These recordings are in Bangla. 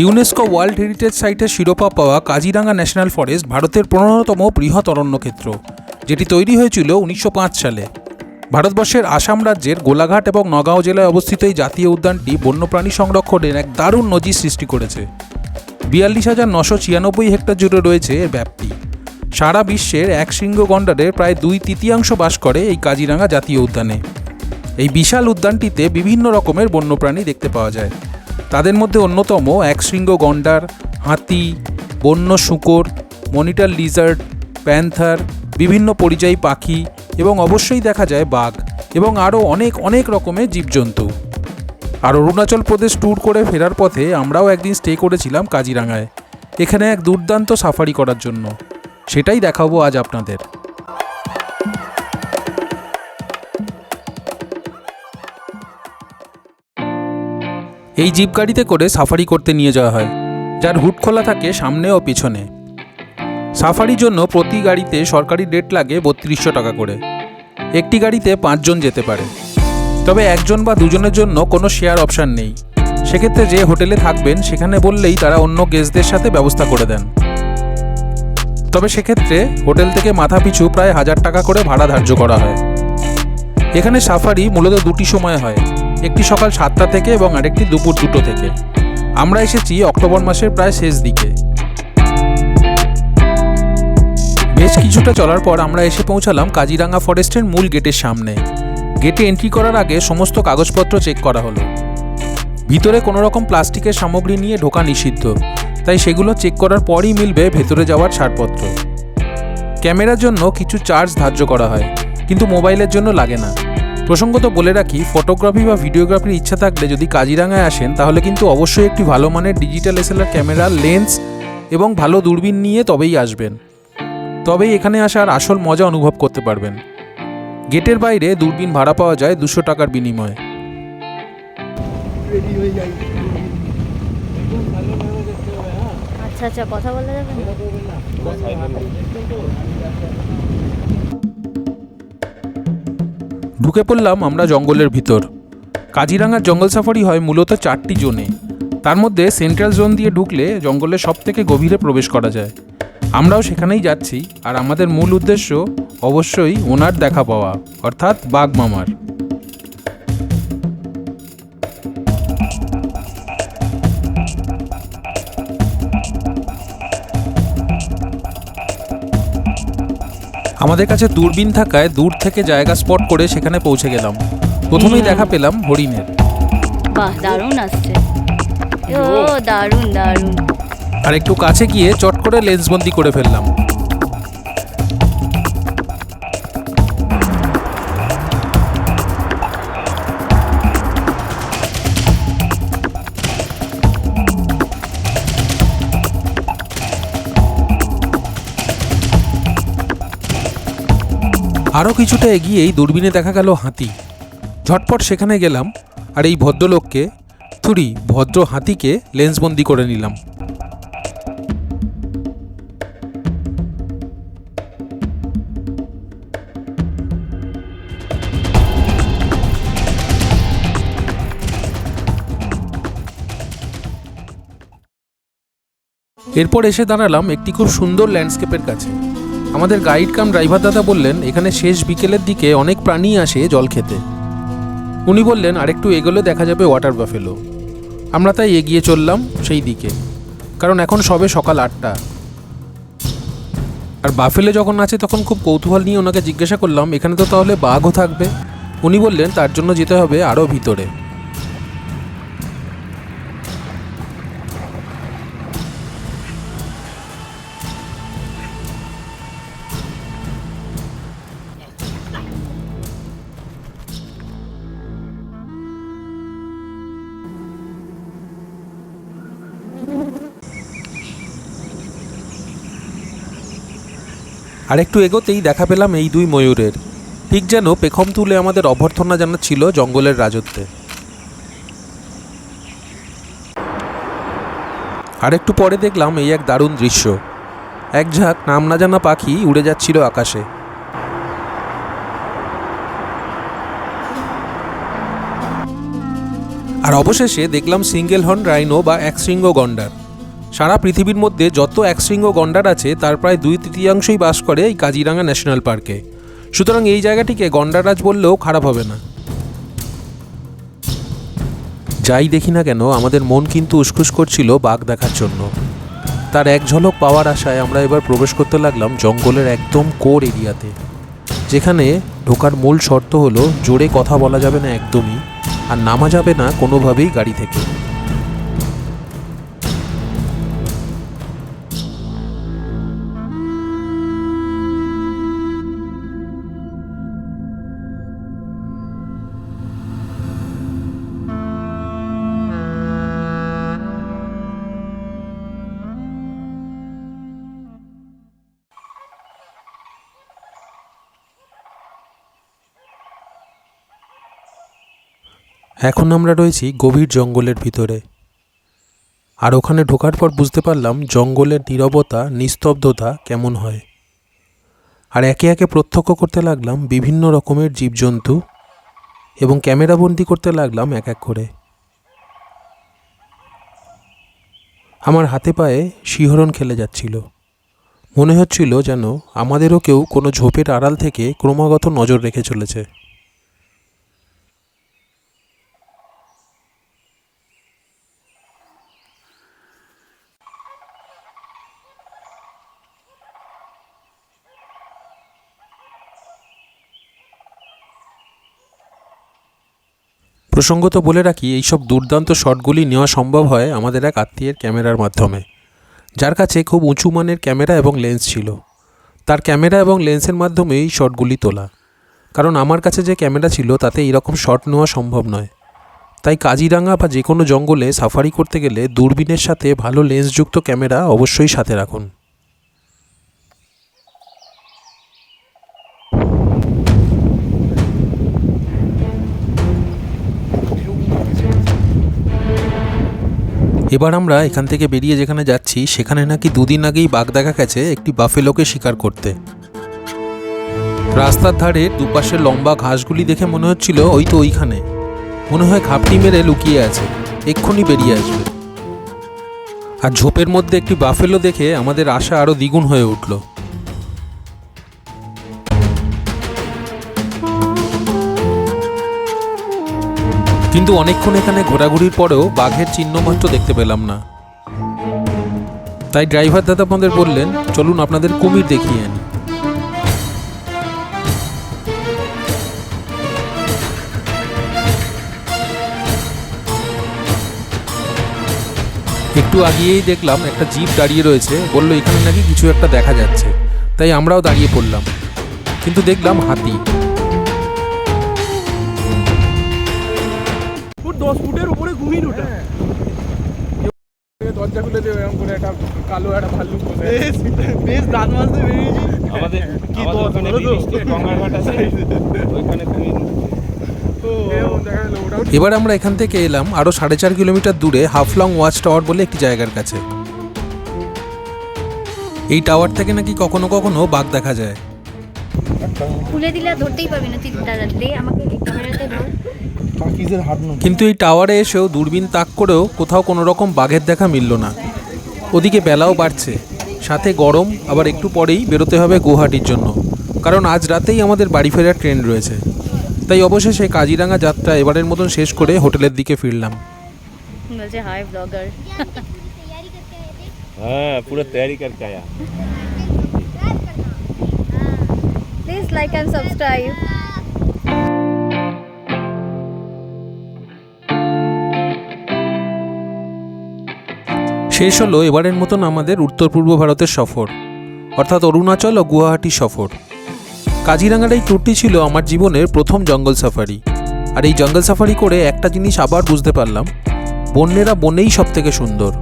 ইউনেস্কো ওয়ার্ল্ড হেরিটেজ সাইটের শিরোপা পাওয়া কাজিরাঙ্গা ন্যাশনাল ফরেস্ট ভারতের পনেরোতম বৃহৎ অরণ্যক্ষেত্র, যেটি তৈরি হয়েছিল উনিশশো পাঁচ সালে। ভারতবর্ষের আসাম রাজ্যের গোলাঘাট এবং নগাঁও জেলায় অবস্থিত এই জাতীয় উদ্যানটি বন্যপ্রাণী সংরক্ষণের এক দারুণ নজির সৃষ্টি করেছে। বিয়াল্লিশ হাজার নশো ছিয়ানব্বই হেক্টর জুড়ে রয়েছে এর ব্যাপ্তি। সারা বিশ্বের এক শৃঙ্গ গন্ডারের প্রায় দুই তৃতীয়াংশ বাস করে এই কাজিরাঙ্গা জাতীয় উদ্যানে। এই বিশাল উদ্যানটিতে বিভিন্ন রকমের বন্যপ্রাণী দেখতে পাওয়া যায়। তাদের মধ্যে অন্যতম একশৃঙ্গ গন্ডার, হাতি, বন্য শুকর, মনিটর লিজার্ড, প্যান্থার, বিভিন্ন পরিযায়ী পাখি এবং অবশ্যই দেখা যায় বাঘ এবং আরও অনেক অনেক রকমের জীবজন্তু। আর অরুণাচল প্রদেশ ট্যুর করে ফেরার পথে আমরাও একদিন স্টে করেছিলাম কাজিরাঙায়, এখানে এক দুর্দান্ত সাফারি করার জন্য। সেটাই দেখাবো আজ আপনাদের। এই জিপ গাড়িতে করে সাফারি করতে নিয়ে যাওয়া হয়। যার হুট খোলা থাকে সামনে ও পিছনে। সাফারির জন্য প্রতি গাড়িতে সরকারি রেট লাগে বত্রিশশো টাকা করে। একটি গাড়িতে পাঁচজন যেতে পারে। তবে একজন বা দুজনের জন্য কোনো শেয়ার অপশান নেই। সেক্ষেত্রে যে হোটেলে থাকবেন, সেখানে বললেই তারা অন্য গেস্টদের সাথে ব্যবস্থা করে দেন। তবে সেক্ষেত্রে হোটেল থেকে মাথাপিছু প্রায় হাজার টাকা করে ভাড়া ধার্য করা হয়। এখানে সাফারি মূলত দুটি সময় হয়। একটি সকাল সাতটা থেকে এবং আরেকটি দুপুর দুটো থেকে। আমরা এসেছি অক্টোবর মাসের প্রায় শেষ দিকে। বেশ কিছুটা চলার পর আমরা এসে পৌঁছালাম কাজিরাঙ্গা ফরেস্টের মূল গেটের সামনে। গেটে এন্ট্রি করার আগে সমস্ত কাগজপত্র চেক করা হলো। ভিতরে কোনো রকম প্লাস্টিকের সামগ্রী নিয়ে ঢোকা নিষিদ্ধ, তাই সেগুলো চেক করার পরই মিলবে ভেতরে যাওয়ার ছাড়পত্র। ক্যামেরার জন্য কিছু চার্জ ধার্য করা হয়, কিন্তু মোবাইলের জন্য লাগে না। প্রসঙ্গত বলে রাখি ফটোগ্রাফি বা ভিডিওগ্রাফির ইচ্ছা থাকলে যদি কাজিরাঙ্গায় আসেন তাহলে কিন্তু অবশ্যই একটি ভালো মানের ডিজিটাল এসএলআর ক্যামেরা লেন্স এবং ভালো দূরবীন নিয়ে তবেই আসবেন। তবেই এখানে আসার আসল মজা অনুভব করতে পারবেন। গেটের বাইরে দূরবীন ভাড়া পাওয়া যায় দুশো টাকার বিনিময়ে। আচ্ছা আচ্ছা কথা বলা যাবে না? ঢুকে পড়লাম আমরা জঙ্গলের ভিতর। কাজিরাঙ্গার জঙ্গল সাফারি হয় মূলত চারটি জোনে। তার মধ্যে সেন্ট্রাল জোন দিয়ে ঢুকলে জঙ্গলের সব থেকে গভীরে প্রবেশ করা যায়। আমরাও সেখানেই যাচ্ছি, আর আমাদের মূল উদ্দেশ্য অবশ্যই ওনার দেখা পাওয়া, অর্থাৎ বাঘ মামার। আমাদের কাছে দূরবীন থাকায় দূর থেকে জায়গা স্পট করে সেখানে পৌঁছে গেলাম। প্রথমেই দেখা পেলাম হরিণের। বাহ দারুণ আসছে। ও দারুণ দারুণ। আর একটু কাছে গিয়ে চট করে লেন্সবন্দি করে ফেললাম। আরও কিছুটা এগিয়েই দূরবীনে দেখা গেল হাতি। ঝটপট সেখানে গেলাম আর এই ভদ্রলোককে, থুরি, ভদ্র হাতিকে লেন্সবন্দি করে নিলাম। এরপর এসে দাঁড়ালাম একটি খুব সুন্দর ল্যান্ডস্কেপের কাছে। আমাদের গাইড কাম ড্রাইভার দাদা বললেন, এখানে শেষ বিকেলের দিকে অনেক প্রাণী আসে জল খেতে। উনি বললেন, আরেকটু এগোলে দেখা যাবে ওয়াটার বাফেলো। আমরা তাই এগিয়ে চললাম সেই দিকে, কারণ এখন সবে সকাল আটটা। আর বাফেলে যখন আছে তখন খুব কৌতূহল নিয়ে ওনাকে জিজ্ঞাসা করলাম, এখানে তো তাহলে বাঘও থাকবে? উনি বললেন, তার জন্য যেতে হবে আরও ভিতরে। আর একটু এগোতেই দেখা পেলাম এই দুই ময়ূরের। ঠিক যেন পেখম তুলে আমাদের অভ্যর্থনা জানাচ্ছিল জঙ্গলের রাজত্বে। আর একটু পরে দেখলাম এই এক দারুণ দৃশ্য। এক ঝাঁক নাম না জানা পাখি উড়ে যাচ্ছিল আকাশে। আর অবশেষে দেখলাম সিঙ্গেল হর্ন রাইনো বা এক শৃঙ্গ গন্ডার সারা পৃথিবীর মধ্যে যত একশৃঙ্গ গন্ডার আছে, তার প্রায় দুই তৃতীয়াংশই বাস করে এই কাজিরাঙ্গা ন্যাশনাল পার্কে। সুতরাং এই জায়গাটিকে গন্ডারাজ বললেও খারাপ হবে না। যাই দেখি না কেন, আমাদের মন কিন্তু উসখুস করছিল বাঘ দেখার জন্য। তার এক ঝলক পাওয়ার আশায় আমরা এবার প্রবেশ করতে লাগলাম জঙ্গলের একদম কোর এরিয়াতে, যেখানে ঢোকার মূল শর্ত হলো, জোরে কথা বলা যাবে না একদমই, আর নামা যাবে না কোনোভাবেই গাড়ি থেকে। এখন আমরা রয়েছি গভীর জঙ্গলের ভিতরে। আর ওখানে ঢোকার পর বুঝতে পারলাম জঙ্গলের নীরবতা, নিস্তব্ধতা কেমন হয়। আর একে একে প্রত্যক্ষ করতে লাগলাম বিভিন্ন রকমের জীবজন্তু এবং ক্যামেরাবন্দি করতে লাগলাম এক এক করে। আমার হাতে পায়ে শিহরণ খেলে যাচ্ছিল। মনে হচ্ছিল যেন আমাদেরও কেউ কোনো ঝোপের আড়াল থেকে ক্রমাগত নজর রেখে চলেছে। প্রসঙ্গত বলে রাখি, এইসব দুর্দান্ত শটগুলি নেওয়া সম্ভব হয় আমাদের এক আত্মীয়ের ক্যামেরার মাধ্যমে। যার কাছে খুব উঁচু মানের ক্যামেরা এবং লেন্স ছিল। তার ক্যামেরা এবং লেন্সের মাধ্যমে এই শটগুলি তোলা। কারণ আমার কাছে যে ক্যামেরা ছিল, তাতে এরকম শট নেওয়া সম্ভব নয়। তাই কাজিরাঙা বা যে কোনো জঙ্গলে সাফারি করতে গেলে দূরবীনের সাথে ভালো লেন্সযুক্ত ক্যামেরা অবশ্যই সাথে রাখুন। এবার আমরা এখান থেকে বেরিয়ে যেখানে যাচ্ছি, সেখানে নাকি দুদিন আগেই বাঘ দেখা গেছে একটি বাফেলোকে শিকার করতে। রাস্তার ধারে দুপাশে লম্বা ঘাসগুলি দেখে মনে হচ্ছিল ওই তো ওইখানে। মনে হয় ঘাপটি মেরে লুকিয়ে আছে। এক্ষুনি বেরিয়ে আসবে। আর ঝোপের মধ্যে একটি বাফেলো দেখে আমাদের আশা আরও দ্বিগুণ হয়ে উঠল। কিন্তু অনেকক্ষণ এখানে ঘোরাঘুরির পরেও বাঘের চিহ্ন মাত্র দেখতে পেলাম না। তাই ড্রাইভার দাদা আমাদের বললেন, চলুন আপনাদের কুমির দেখিয়ে আনি। একটু আগিয়েই দেখলাম একটা জিপ দাঁড়িয়ে রয়েছে, বলল এখানে নাকি কিছু একটা দেখা যাচ্ছে। তাই আমরাও দাঁড়িয়ে পড়লাম। কিন্তু দেখলাম হাতি। ফুট দশ ফুটের উপরে কুমির ওটা দরজা খুলে দেবে এরকম করে একটা কালো একটা ভাল্লুক বসে বেশ দাঁত বেরিয়েছি। আমাদের কি তো? গঙ্গাঘাট আছে। ওইখানে এবার আমরা এখান থেকে এলাম আরও সাড়ে চার কিলোমিটার দূরে হাফলং ওয়াচ টাওয়ার বলে একটি জায়গার কাছে। এই টাওয়ার থেকে নাকি কখনো কখনো বাঘ দেখা যায়। খুলে দিলে ধরতেই পারবি না দে আমাকে ক্যামেরাতে ধর। কিন্তু এই টাওয়ারে এসেও দূরবীন তাক করেও কোথাও কোনো রকম বাঘের দেখা মিলল না। ওদিকে বেলাও বাড়ছে। সাথে গরম আবার একটু পরেই বেরোতে হবে গুয়াহাটির জন্য। কারণ আজ রাতেই আমাদের বাড়ি ফেরার ট্রেন রয়েছে। তাই অবশেষে কাজিরাঙা যাত্রা এবারের মতন শেষ করে হোটেলের দিকে ফিরলাম। বলছে হাই ব্লগার হ্যাঁ পুরো তৈরি করকে আয়া। প্লিজ লাইক অ্যান্ড সাবস্ক্রাইব শেষ হলো এবারের মতন আমাদের উত্তর পূর্ব ভারতের সফর, অর্থাৎ অরুণাচল ও গুয়াহাটি সফর। কাজিরাঙার এই ট্যুরটি ছিল আমার জীবনের প্রথম জঙ্গল সাফারি আর এই জঙ্গল সাফারি করে একটা জিনিস আবার বুঝতে পারলাম, বন্যেরা বনেই সব থেকে সুন্দর।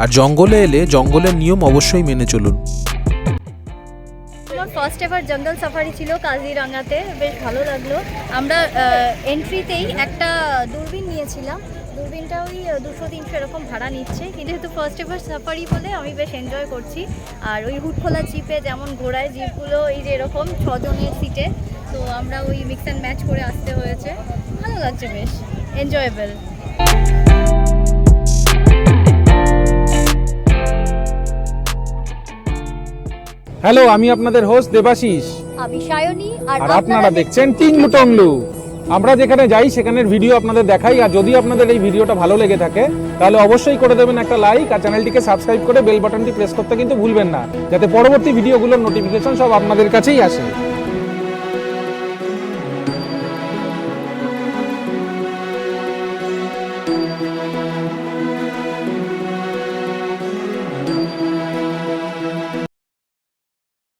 আর জঙ্গলে এলে জঙ্গলের নিয়ম অবশ্যই মেনে চলুন। ফার্স্ট এভার জঙ্গল সাফারি ছিল কাজিরাঙাতে, বেশ ভালো লাগল। আমরা এন্ট্রিতেই একটা দূরবীন নিয়েছিলাম। দূরবীনটা ওই দুশো তিনশো এরকম ভাড়া নিচ্ছে। কিন্তু যেহেতু ফার্স্ট এভার সাফারি বলে আমি বেশ এনজয় করছি। আর ওই হুটখোলা জিপে যেমন ঘোড়ায় জিপগুলো এই যে এরকম ছজনের সিটে তো আমরা ওই মিক্স অ্যান্ড ম্যাচ করে আসতে হয়েছে। ভালো লাগছে বেশ এনজয়েবল হ্যালো আমি আপনাদের হোস্ট দেবাশিস। আমি সায়নী আর আপনারা দেখছেন টিংলু টংলু আমরা যেখানে যাই, সেখানের ভিডিও আপনাদের দেখাই। আর যদি আপনাদের এই ভিডিওটা ভালো লেগে থাকে, তাহলে অবশ্যই করে দেবেন একটা লাইক আর চ্যানেলটিকে সাবস্ক্রাইব করে বেল বাটনটি প্রেস করতে কিন্তু ভুলবেন না, যাতে পরবর্তী ভিডিওগুলোর নোটিফিকেশন সব আপনাদের কাছেই আসে।